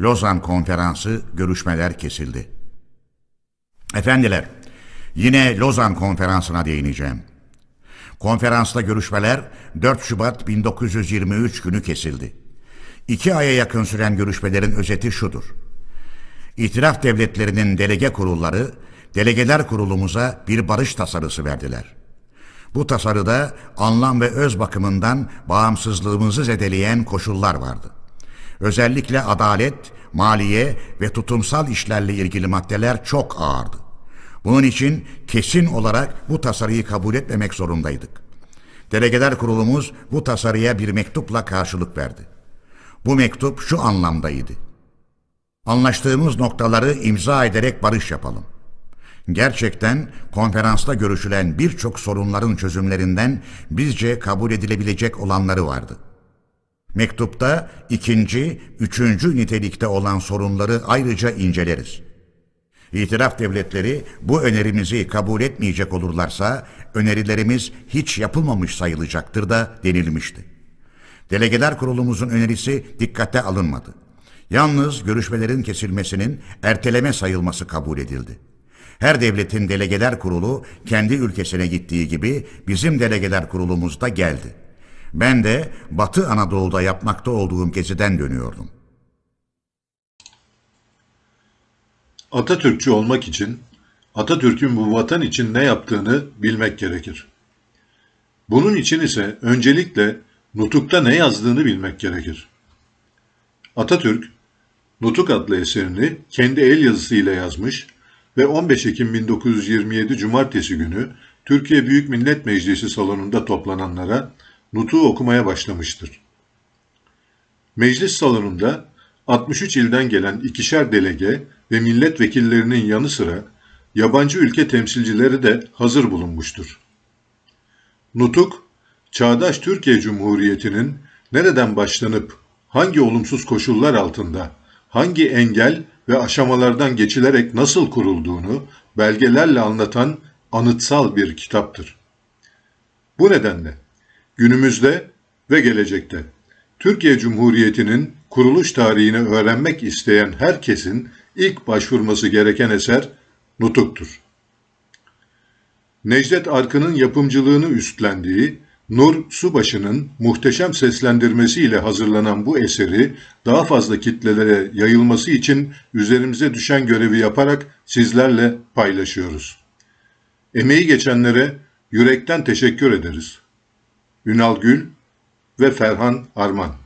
Lozan Konferansı görüşmeler kesildi. Efendiler, yine Lozan Konferansı'na değineceğim. Konferansta görüşmeler 4 Şubat 1923 günü kesildi. İki aya yakın süren görüşmelerin özeti şudur. İtilaf devletlerinin delege kurulları, delegeler kurulumuza bir barış tasarısı verdiler. Bu tasarıda anlam ve öz bakımından bağımsızlığımızı zedeleyen koşullar vardı. Özellikle adalet, maliye ve tutumsal işlerle ilgili maddeler çok ağırdı. Bunun için kesin olarak bu tasarıyı kabul etmemek zorundaydık. Delegeler kurulumuz bu tasarıya bir mektupla karşılık verdi. Bu mektup şu anlamdaydı. Anlaştığımız noktaları imza ederek barış yapalım. Gerçekten konferansta görüşülen birçok sorunların çözümlerinden bizce kabul edilebilecek olanları vardı. Mektupta ikinci, üçüncü nitelikte olan sorunları ayrıca inceleriz. İtiraf devletleri bu önerimizi kabul etmeyecek olurlarsa önerilerimiz hiç yapılmamış sayılacaktır da denilmişti. Delegeler kurulumuzun önerisi dikkate alınmadı. Yalnız görüşmelerin kesilmesinin erteleme sayılması kabul edildi. Her devletin delegeler kurulu kendi ülkesine gittiği gibi bizim delegeler kurulumuz da geldi. Ben de Batı Anadolu'da yapmakta olduğum geziden dönüyordum. Atatürkçü olmak için Atatürk'ün bu vatan için ne yaptığını bilmek gerekir. Bunun için ise öncelikle Nutuk'ta ne yazdığını bilmek gerekir. Atatürk, Nutuk adlı eserini kendi el yazısıyla yazmış ve 15 Ekim 1927 Cumartesi günü Türkiye Büyük Millet Meclisi salonunda toplananlara Nutuk'u okumaya başlamıştır. Meclis salonunda 63 ilden gelen ikişer delege ve milletvekillerinin yanı sıra yabancı ülke temsilcileri de hazır bulunmuştur. Nutuk, çağdaş Türkiye Cumhuriyeti'nin nereden başlanıp hangi olumsuz koşullar altında, hangi engel ve aşamalardan geçilerek nasıl kurulduğunu belgelerle anlatan anıtsal bir kitaptır. Bu nedenle günümüzde ve gelecekte Türkiye Cumhuriyeti'nin kuruluş tarihini öğrenmek isteyen herkesin ilk başvurması gereken eser Nutuk'tur. Necdet Arkın'ın yapımcılığını üstlendiği Nur Subaşı'nın muhteşem seslendirmesiyle hazırlanan bu eseri daha fazla kitlelere yayılması için üzerimize düşen görevi yaparak sizlerle paylaşıyoruz. Emeği geçenlere yürekten teşekkür ederiz. Ünal Gül ve Ferhan Arman